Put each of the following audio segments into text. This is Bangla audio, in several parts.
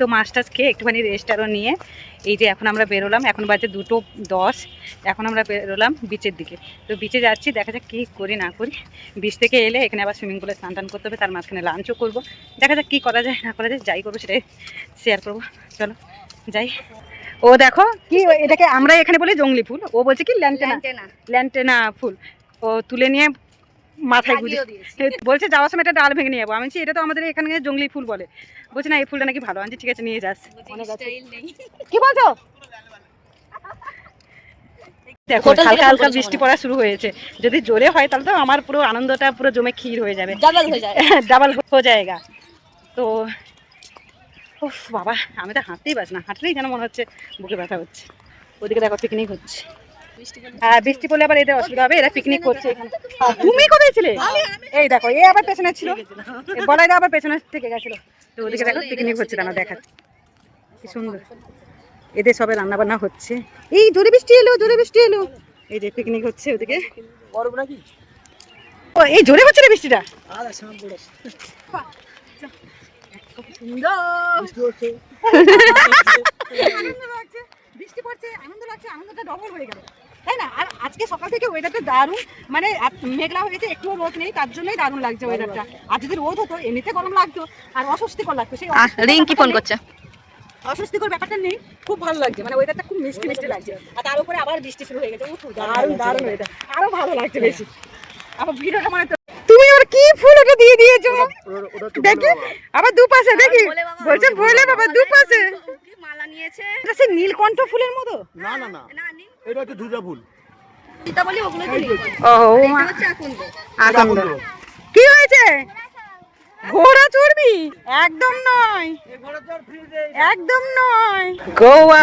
তো মাছ টাছ খেয়ে একটুখানি রেস্ট আরও নিয়ে এই যে এখন আমরা বেরোলাম এখন বাজে দুটো দশ এখন আমরা বেরোলাম বিচের দিকে। তো বিচে যাচ্ছি দেখা যাক কী করি না করি। বিচ থেকে এলে এখানে আবার সুইমিং পুলে স্নান টান করতে হবে তার মাঝখানে লাঞ্চও করব। দেখা যাক কী করা যায় না করা যায় যাই করব সেটাই শেয়ার করব। চলো যাই। ও দেখো কি এটাকে আমরা এখানে বলি জঙ্গলি ফুল। ও বলছে কি ল্যান্টেনা ল্যান্টেনা ফুল। ও তুলে নিয়ে মাথায় গুজে বলছে যাওয়ার সময় এটা ডাল ভেঙে নিয়ে যাব। আমি এটা তো আমাদের এখানে জঙ্গলি ফুল বলে। বলছে না এই ফুলটা নাকি ভালো। আনছি ঠিক আছে নিয়ে যাস। কি বলছো? দেখো হালকা হালকা বৃষ্টি পড়া শুরু হয়েছে। যদি জোরে হয় তাহলে তো আমার পুরো আনন্দটা পুরো জমে ক্ষীর হয়ে যাবে। ডাবল হয়ে যায়। ডাবল হো যায়গা তো উফ বাবা আমি তো হাঁটতেই পারছি না। হাঁটলেই যেন মনে হচ্ছে বুকে ব্যথা হচ্ছে। ওদিকে দেখো পিকনিক হচ্ছে। হ্যাঁ বৃষ্টি পড়লে আবার এদের অসুবিধা হবে এরা পিকনিক করছে এখানে। তুমি কোথায় ছিলে? এই দেখো এ আবার পেছনে ছিল। এ বলাইদা আবার পেছনে থেকে গেছিল। তো ওদিকে দেখো পিকনিক হচ্ছে না দেখা। কি সুন্দর। এদের সবে রান্না বান্না হচ্ছে। এই জোরে বৃষ্টি এলো জোরে বৃষ্টি এলো। এই যে পিকনিক হচ্ছে ওদিকে। বরফ নাকি? ও এই জোরে হচ্ছে রে বৃষ্টিটা। বৃষ্টি পড়ছে আনন্দ লাগছে আনন্দটা ডবল হয়ে গেল। তাই না আর আজকে সকাল থেকে ওয়েদারটা দারুণ। মানে মেঘলা হয়েছে একটুও রোদ নেই তার জন্যই দারুণ লাগছে ওয়েদারটা আর যদি রোদ হতো এমনিতে গরম লাগতো আর অস্বস্তিকর লাগতো সেই রিঙ্কি ফোন করছে। অস্বস্তিকর ব্যাপারটা নেই খুব ভালো লাগছে মানে ওয়েদারটা খুব মিষ্টি মিষ্টি লাগছে। আর তার উপরে আবার বৃষ্টি শুরু হয়ে গেছে উফ, দারুণ দারুণ ওয়েদার আরও ভালো লাগছে বেশি। আবার ভিডিওটা মানে তুমি আবার কি দিয়ে দিয়েছ। দেখি আবার দুপাশে দেখি। বলছে ভোলে বাবা দুপাশে। মালা নিয়েছে। এটা সেই নীলকণ্ঠ ফুলের মতো? না না না। না এটা হচ্ছে দুর্গা ফুল। ওগুলো ও আকন্দ। কি হয়েছে? ঘোড়া চড়বি? একদম নয়। একদম নয়। গোয়া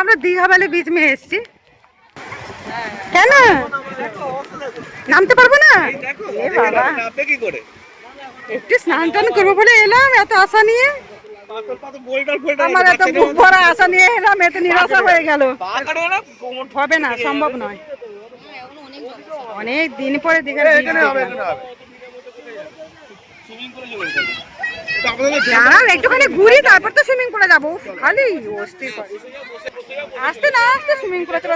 আমরা দীঘা বালে বীজ মেয়ে এসছি। কেন? নামতে পারব না? একটু স্নান টান করব বলে এলাম এত আশা নিয়ে। আমার এত বুক ভরা আশা নিয়ে এলাম এত নিরাশা হয়ে গেল। হবে না সম্ভব নয়। অনেক দিন পরে দীঘার দাঁড়াও একটুখানি ঘুরি তারপর তো সুইমিং পুলে যাব। খালি অস্থির করে। আসতে না আসতে সুইমিং পুলে করব।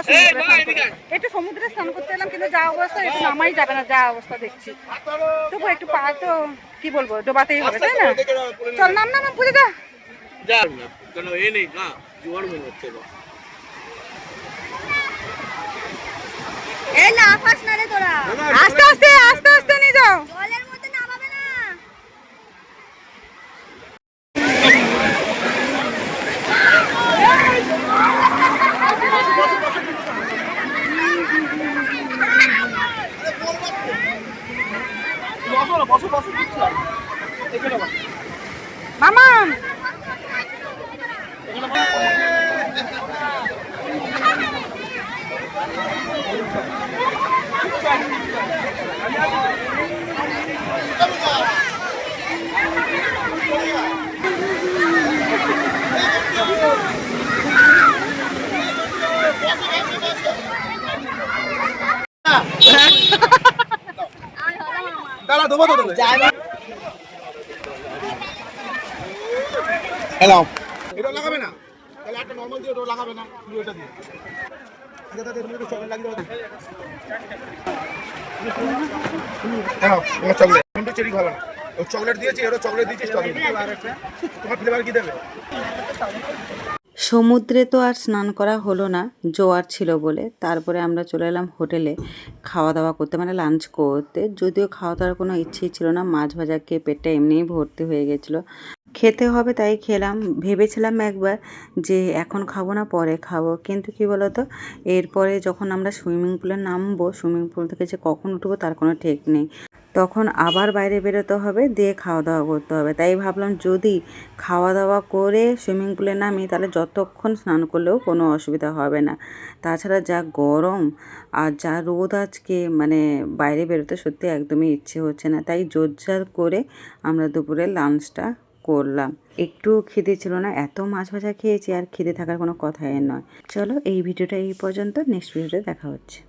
একটু সমুদ্রে স্নান করতে এলাম কিন্তু যা অবস্থা একটু নামাই যাবে না যা অবস্থা দেখছি। তবু একটু পা তো কি বলব ডোবাতেই হবে তাই না? চল নাম নাম পুজো দা। যা না না এই না রে তোরা আস্তে আস্তে আস্তে আস্তে নিয়ে যাও জলের মধ্যে নামাবে না বসো না বসো বসো বুঝছিলাম এখানে বসো মামা! দাঁড়া দেবো তো এলাম এটা লাগাবে না। তাহলে একটা নর্মাল দিয়ে ওটা লাগাবে না তুমি ওটা দিয়ে। আচ্ছা চকলেট কিন্তু চেরি ভালো না। ও চকলেট দিয়েছি ওটা চকলেট দিয়েছিস চকলেট তোমার ফ্লেভার কি দেবে? সমুদ্রে তো আর স্নান করা হলো না, জোয়ার ছিল বলে। তারপরে আমরা চলে এলাম হোটেলে খাওয়া দাওয়া করতে মানে লাঞ্চ করতে। যদিও খাওয়া দাওয়ার কোনো ইচ্ছেই ছিল না, মাছ ভাজা খেয়ে পেটটা এমনিই ভর্তি হয়ে গেছিল। খেতে হবে তাই খেলাম। ভেবেছিলাম একবার যে এখন খাব না, পরে খাব। কিন্তু কি বলতো, এরপরে যখন আমরা সুইমিং পুলে নামবো, সুইমিং পুল থেকে যে কখন উঠবো তার কোনো ঠিক নেই। তখন আবার বাইরে বেরোতে হবে, দিয়ে খাওয়া দাওয়া করতে হবে। তাই ভাবলাম যদি খাওয়া দাওয়া করে সুইমিং পুলে নামি, তাহলে যতক্ষণ স্নান করলেও কোনো অসুবিধা হবে না। তাছাড়া যা গরম আর যা রোদ আজকে মানে বাইরে বেরোতে সত্যি একদমই ইচ্ছে হচ্ছে না। তাই জোরজার করে আমরা দুপুরে লাঞ্চটা করলাম। একটু খিদে ছিল না, এত মাছ ভাজা খেয়েছি, আর খিদে থাকার কোনো কথাই নয়। চলো এই ভিডিওটা এই পর্যন্ত, নেক্সট ভিডিওতে দেখা হচ্ছে।